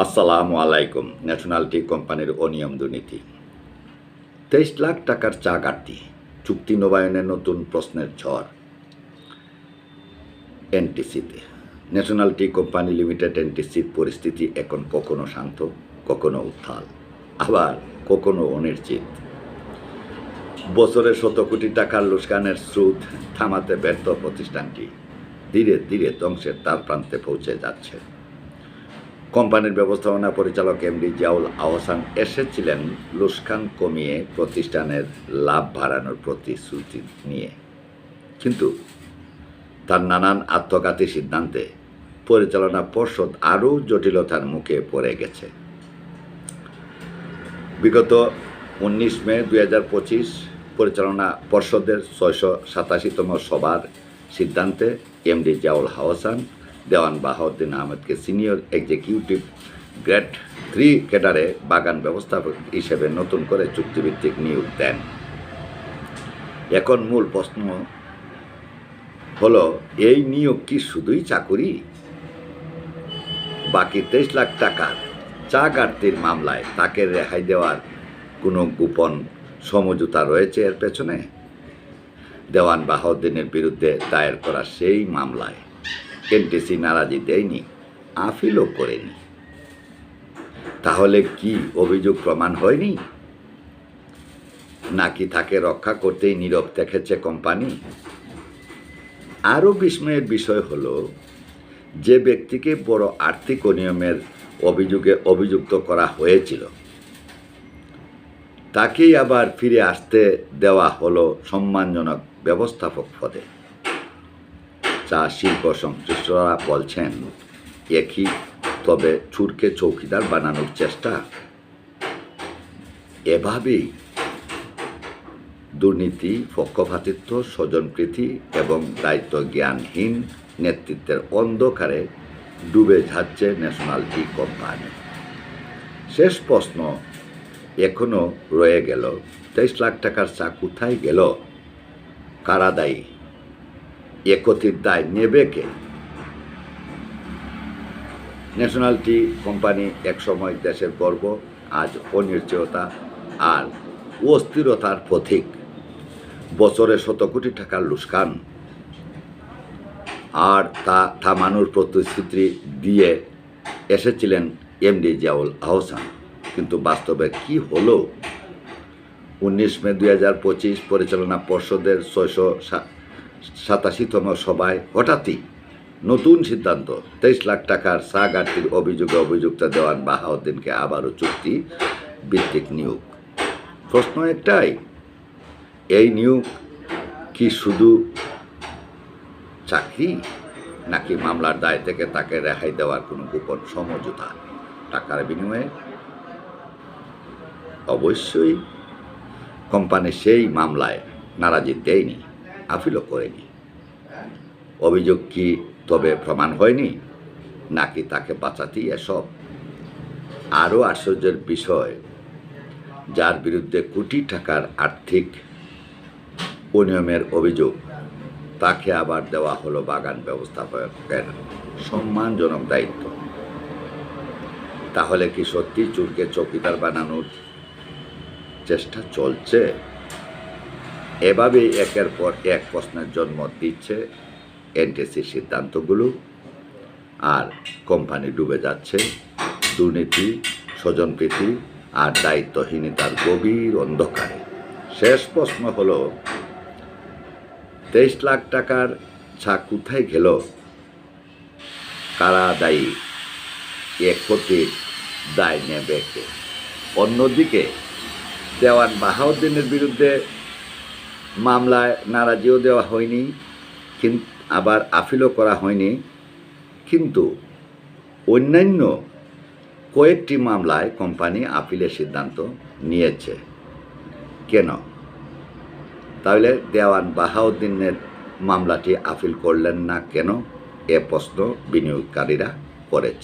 আসসালামু আলাইকুম national tea কোম্পানির অনিয়ম দুর্নীতি। তেইশ লাখ টাকার চা ঘাটতি, চুক্তি নবায়নের নতুন প্রশ্নের ঝড়। এনটিসিতে ন্যাশনাল টি কোম্পানি লিমিটেড এনটিসির পরিস্থিতি এখন কখনো শান্ত, কখনো উত্থাল, আবার কখনো অনিশ্চিত। বছরে শত কোটি টাকার লোসকানের স্রোত থামাতে ব্যর্থ প্রতিষ্ঠানটি। ধীরে ধীরে ধ্বংসের তার প্রান্তে পৌঁছে যাচ্ছে। কোম্পানির ব্যবস্থাপনা পরিচালক এমডি জিয়াউল আহসান এসেছিলেন লুস্কান কমিয়ে প্রতিষ্ঠানের লাভ বাড়ানোর প্রতিশ্রুতি নিয়ে। কিন্তু তার নানান আত্মঘাতী সিদ্ধান্তে পরিচালনা পর্ষদ আরও জটিলতার মুখে পড়ে গেছে। বিগত উনিশ মে দুই হাজার পঁচিশ পরিচালনা পর্ষদের ছয়শো সাতাশিতম সভার সিদ্ধান্তে এমডি জিয়াউল হাওসান দেওয়ান বাহাউদ্দিন আহমেদকে সিনিয়র এক্সিকিউটিভ গ্রেড থ্রি ক্যাডারে বাগান ব্যবস্থাপক হিসেবে নতুন করে চুক্তিভিত্তিক নিয়োগ দেন। এখন মূল প্রশ্ন হলো, এই নিয়োগ কি শুধুই চাকুরি? বাকি তেইশ লাখ টাকার চা ঘাটতির মামলায় তাকে রেহাই দেওয়ার কোনো গোপন সমঝোতা রয়েছে এর পেছনে? দেওয়ান বাহাউদ্দিনের বিরুদ্ধে দায়ের করা সেই মামলায় এনটিসি নারাজি দেয়নি আপিলও করেনি। তাহলে কি অভিযোগ প্রমাণ হয়নি? নাকি তাকে রক্ষা করতেই নীরব দেখেছে কোম্পানি? আরও বিস্ময়ের বিষয় হলো, যে ব্যক্তিকে বড় আর্থিক অনিয়মের অভিযোগে অভিযুক্ত করা হয়েছিল, তাকেই আবার ফিরে আসতে দেওয়া হলো সম্মানজনক ব্যবস্থাপক পদে। চা শিল্প সংশ্লিষ্টরা বলছেন, একই, তবে চুরকে চৌকিদার বানানোর চেষ্টা এভাবেই দুর্নীতি, পক্ষপাতিত্ব, স্বজনপ্রীতি এবং দায়িত্ব জ্ঞানহীন নেতৃত্বের অন্ধকারে ডুবে যাচ্ছে ন্যাশনাল টি কোম্পানি। শেষ প্রশ্ন এখনও রয়ে গেল, তেইশ লাখ টাকার চা কোথায় গেল? কারা দায়ী একতির দায় নেবে কে? ন্যাশনাল টি কোম্পানি একসময় দেশের গর্ব, আজ অনিশ্চয়তা আর অস্থিরতার পথিক বছরে শত কোটি টাকার লুস্কান। আর তা থামানোর প্রতিশ্রুতি দিয়ে এসেছিলেন এমডি জিয়াউল আহসান। কিন্তু বাস্তবে কি হলো? উনিশ মে দুই হাজার পঁচিশ পরিচালনা পর্ষদের ছয়শো সাতাশিতম সভায় হঠাৎই নতুন সিদ্ধান্ত। তেইশ লাখ টাকার চা ঘাটতির অভিযোগে অভিযুক্ত দেওয়ান বাহাউদ্দিনকে আবারও চুক্তি ভিত্তিক নিয়োগ। প্রশ্ন একটাই, এই নিয়োগ কি শুধু চাকরি নাকি মামলার দায় থেকে তাকে রেহাই দেওয়ার কোনো গোপন সমঝোতা? টাকার বিনিময়ে অবশ্যই কোম্পানি সেই মামলায় নারাজি দেয়নি। আপিলও করেনি। অভিযোগ কি তবে প্রমাণ হয়নি? নাকি তাকে বাঁচাতেই এসব? আরও আশ্চর্যের বিষয়, যার বিরুদ্ধে কোটি টাকার আর্থিক অনিয়মের অভিযোগ, তাকে আবার দেওয়া হলো বাগান ব্যবস্থাপকের সম্মানজনক দায়িত্ব। তাহলে কি সত্যি চুরকে চৌকিদার বানানোর চেষ্টা চলছে? এভাবেই একের পর এক প্রশ্নের জন্ম দিচ্ছে এনটিসির সিদ্ধান্তগুলো। আর কোম্পানি ডুবে যাচ্ছে, দুর্নীতি, স্বজনপ্রীতি আর দায়িত্বহীনতার গভীর অন্ধকারে। শেষ প্রশ্ন হল, তেইশ লাখ টাকার ছা কোথায় গেল? কারা দায়ী? এ ক্ষতির দায় নেবে অন্যদিকে, দেওয়ান বাহাউদ্দিনের বিরুদ্ধে মামলায় নারাজিও দেওয়া হয়নি আবার আপিলও করা হয়নি। কিন্তু অন্যান্য কয়েকটি মামলায় কোম্পানি আপিলের সিদ্ধান্ত নিয়েছে। কেন? তাহলে দেওয়ান বাহাউদ্দিনের মামলাটি আপিল করলেন না কেন? এ প্রশ্ন বিনিয়োগকারীরা করেছে।